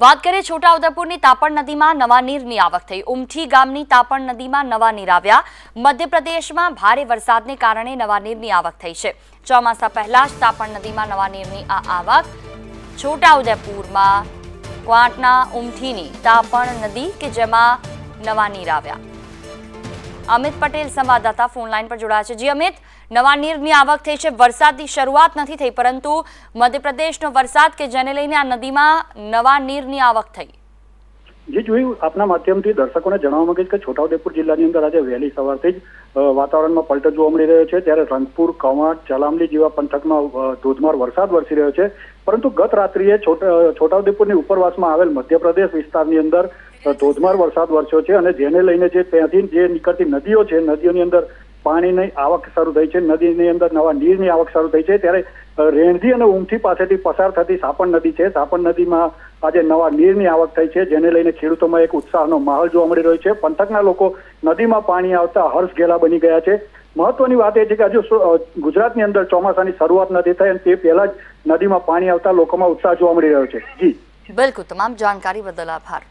વાત કરીએ છોટાઉદેપુરની તાપણ નદીમાં નવા નીરની આવક થઈ. ઉમઠી ગામની તાપણ નદીમાં નવા નીર આવ્યા. મધ્યપ્રદેશમાં ભારે વરસાદને કારણે નવા નીરની આવક થઈ છે. ચોમાસા પહેલા જ તાપણ નદીમાં નવા નીરની આ આવક છોટાઉદેપુરમાં ક્વાંટના ઉમઠીની તાપણ નદી કે જેમાં નવા નીર આવ્યા. અમિત પટેલ સંવાદદાતા ફોન લાઇન પર જોડાયા છે. જી, અમિત, નવા નીરની આવક થઈ છે. વરસાદની શરૂઆત નથી થઈ, પરંતુ મધ્યપ્રદેશનો વરસાદ કે જેને લઈને આ નદીમાં નવા નીરની આવક થઈ. જે જોયું આપના માધ્યમથી દર્શકોને જણાવવા માંગીશ કે છોટાઉદેપુર જિલ્લાની અંદર આજે વહેલી સવારથી જ વાતાવરણમાં પલટો જોવા મળી રહ્યો છે. ત્યારે રંગપુર કવાંટ, ચલામલી જેવા પંથકમાં ધોધમાર વરસાદ વરસી રહ્યો છે. પરંતુ ગત રાત્રિએ છોટા છોટાઉદેપુરની ઉપરવાસમાં આવેલ મધ્યપ્રદેશ વિસ્તારની અંદર ધોધમાર વરસાદ વરસ્યો છે અને જેને લઈને જે ત્યાંથી જે નીકળતી નદીઓ છે, નદીઓની અંદર પાણીની આવક શરૂ થઈ છે, નદીની અંદર નવા નીરની આવક શરૂ થઈ છે. ત્યારે રેણધી અને ઉમથી પાસેથી પસાર થતી સાપણ નદી છે. સાપણ નદીમાં આજે નવા નીરની આવક થઈ છે, જેને લઈને ખેડૂતોમાં એક ઉત્સાહનો માહોલ જોવા મળી રહ્યો છે. પંથકના લોકો નદીમાં પાણી આવતા હર્ષ ઘેલા બની ગયા છે. મહત્વની વાત એ છે કે હજુ ગુજરાતની અંદર ચોમાસાની શરૂઆત નથી થઈ અને તે પહેલા જ નદીમાં પાણી આવતા લોકોમાં ઉત્સાહ જોવા મળી રહ્યો છે. જી. બિલકુલ, તમામ જાણકારી બદલ આભાર.